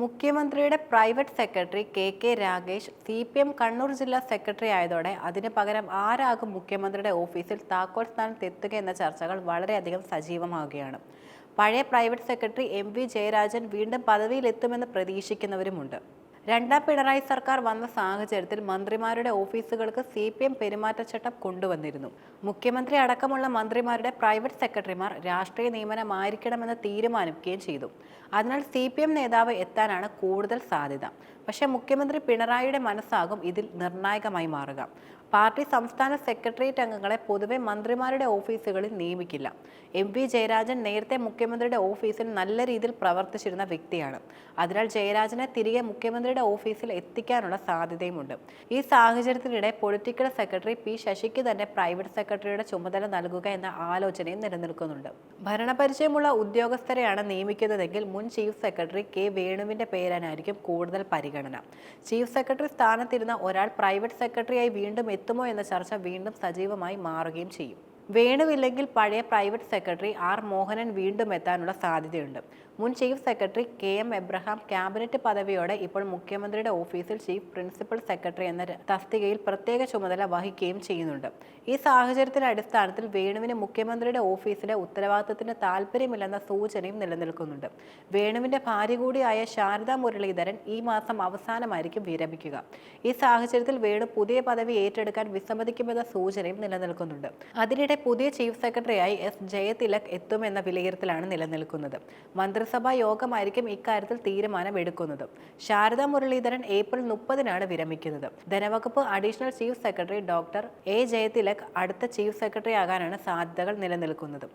മുഖ്യമന്ത്രിയുടെ private secretary K K Ragesh C P M Kannur ജില്ലാ secretary ആയതോടെ അതിന് പകരം ആരാകും മുഖ്യമന്ത്രിയുടെ ഓഫീസിൽ താക്കോൽ സ്ഥാനത്ത് എത്തുക എന്ന ചർച്ചകൾ വളരെയധികം സജീവമാവുകയാണ്. പഴയ private secretary M V Jayarajan വീണ്ടും പദവിയിലെത്തുമെന്ന് പ്രതീക്ഷിക്കുന്നവരുമുണ്ട്. രണ്ടാം പിണറായി സർക്കാർ വന്ന സാഹചര്യത്തിൽ മന്ത്രിമാരുടെ ഓഫീസുകൾക്ക് സി പി എം പെരുമാറ്റച്ചട്ടം കൊണ്ടുവന്നിരുന്നു. മുഖ്യമന്ത്രി അടക്കമുള്ള മന്ത്രിമാരുടെ പ്രൈവറ്റ് സെക്രട്ടറിമാർ രാഷ്ട്രീയ നിയമനമായിരിക്കണമെന്ന് തീരുമാനിക്കുകയും ചെയ്തു. അതിനാൽ സി പി എം നേതാവ് എത്താനാണ് കൂടുതൽ സാധ്യത. പക്ഷേ മുഖ്യമന്ത്രി പിണറായിയുടെ മനസ്സാകും ഇതിൽ നിർണായകമായി മാറുക. പാർട്ടി സംസ്ഥാന സെക്രട്ടേറിയറ്റ് അംഗങ്ങളെ പൊതുവെ മന്ത്രിമാരുടെ ഓഫീസുകളിൽ നിയമിക്കില്ല. എം വി ജയരാജൻ നേരത്തെ മുഖ്യമന്ത്രിയുടെ ഓഫീസിൽ നല്ല രീതിയിൽ പ്രവർത്തിച്ചിരുന്ന വ്യക്തിയാണ്. അതിനാൽ ജയരാജനെ തിരികെ മുഖ്യമന്ത്രിയുടെ ഓഫീസിൽ എത്തിക്കാനുള്ള സാധ്യതയുമുണ്ട്. ഈ സാഹചര്യത്തിനിടെ പൊളിറ്റിക്കൽ സെക്രട്ടറി പി ശശിക്ക് തന്നെ പ്രൈവറ്റ് സെക്രട്ടറിയുടെ ചുമതല നൽകുക എന്ന ആലോചനയും നിലനിൽക്കുന്നുണ്ട്. ഭരണപരിചയമുള്ള ഉദ്യോഗസ്ഥരെയാണ് നിയമിക്കുന്നതെങ്കിൽ മുൻ ചീഫ് സെക്രട്ടറി കെ വേണുവിന്റെ പേരാനായിരിക്കും കൂടുതൽ പരിഗണന. ചീഫ് സെക്രട്ടറി സ്ഥാനത്തിരുന്ന ഒരാൾ പ്രൈവറ്റ് സെക്രട്ടറിയായി വീണ്ടും എത്തുമോ എന്ന ചർച്ച വീണ്ടും സജീവമായി മാറുകയും ചെയ്യും. വേണുവില്ലെങ്കിൽ പഴയ പ്രൈവറ്റ് സെക്രട്ടറി ആർ മോഹനൻ വീണ്ടും എത്താനുള്ള സാധ്യതയുണ്ട്. മുൻ chief secretary K M Abraham cabinet പദവിയോടെ ഇപ്പോൾ മുഖ്യമന്ത്രിയുടെ ഓഫീസിൽ ചീഫ് പ്രിൻസിപ്പൽ സെക്രട്ടറി എന്ന തസ്തികയിൽ പ്രത്യേക ചുമതല വഹിക്കുകയും ചെയ്യുന്നുണ്ട്. ഈ സാഹചര്യത്തിന്റെ അടിസ്ഥാനത്തിൽ വേണുവിന് മുഖ്യമന്ത്രിയുടെ ഓഫീസിലെ ഉത്തരവാദിത്തത്തിന് താല്പര്യമില്ലെന്ന സൂചനയും നിലനിൽക്കുന്നുണ്ട്. വേണുവിന്റെ ഭാര്യ കൂടിയായ ശാരദ മുരളീധരൻ ഈ മാസം അവസാനമായിരിക്കും വിരമിക്കുക. ഈ സാഹചര്യത്തിൽ വേണു പുതിയ പദവി ഏറ്റെടുക്കാൻ വിസമ്മതിക്കുമെന്ന സൂചനയും നിലനിൽക്കുന്നുണ്ട്. അതിനിടെ പുതിയ ചീഫ് സെക്രട്ടറിയായി എസ് ജയതിലക് എത്തുമെന്ന വിലയിരുത്തലാണ് നിലനിൽക്കുന്നത്. മന്ത്രിസഭാ യോഗമായിരിക്കും ഇക്കാര്യത്തിൽ തീരുമാനമെടുക്കുന്നത്. ശാരദ മുരളീധരൻ ഏപ്രിൽ മുപ്പതിനാണ് വിരമിക്കുന്നത്. ധനവകുപ്പ് additional chief secretary doctor A Jayathilak അടുത്ത ചീഫ് സെക്രട്ടറി ആകാനാണ് സാധ്യതകൾ നിലനിൽക്കുന്നത്.